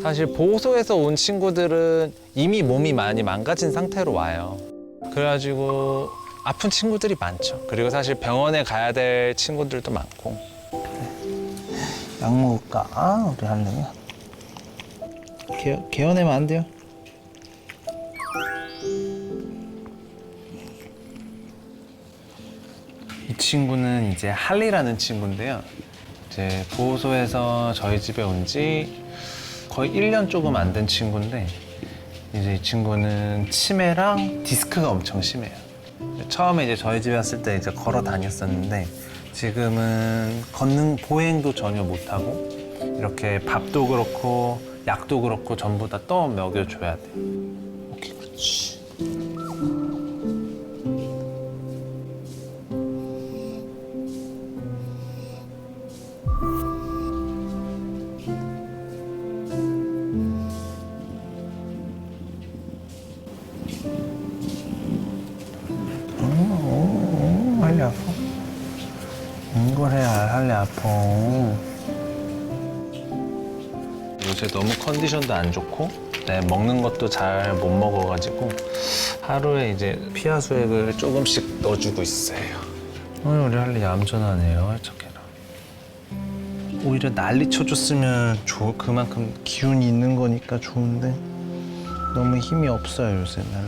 사실 보호소에서 온 친구들은 이미 몸이 많이 망가진 상태로 와요. 그래가지고 아픈 친구들이 많죠. 그리고 사실 병원에 가야 될 친구들도 많고. 약 먹을까? 아, 우리 할래야. 개, 개어내면 안 돼요? 이 친구는 이제 할리라는 친구인데요. 이제 보호소에서 저희 집에 온 지 거의 1년 조금 안 된 친구인데 이제 이 친구는 치매랑 디스크가 엄청 심해요. 처음에 이제 저희 집에 왔을 때 이제 걸어 다녔었는데 지금은 걷는 보행도 전혀 못 하고 이렇게 밥도 그렇고 약도 그렇고 전부 다 떠 먹여줘야 돼요. 음, 음, 할래 아파. 이걸 해야 할래 아파. 요새 너무 컨디션도 안 좋고 네, 먹는 것도 잘 못 먹어가지고 하루에 이제 피하 수액을 조금씩 넣어주고 있어요. 오늘 우리 할리 얌전하네요, 착해라. 오히려 난리 쳐줬으면 좋 그만큼 기운이 있는 거니까 좋은데 너무 힘이 없어요 요새 날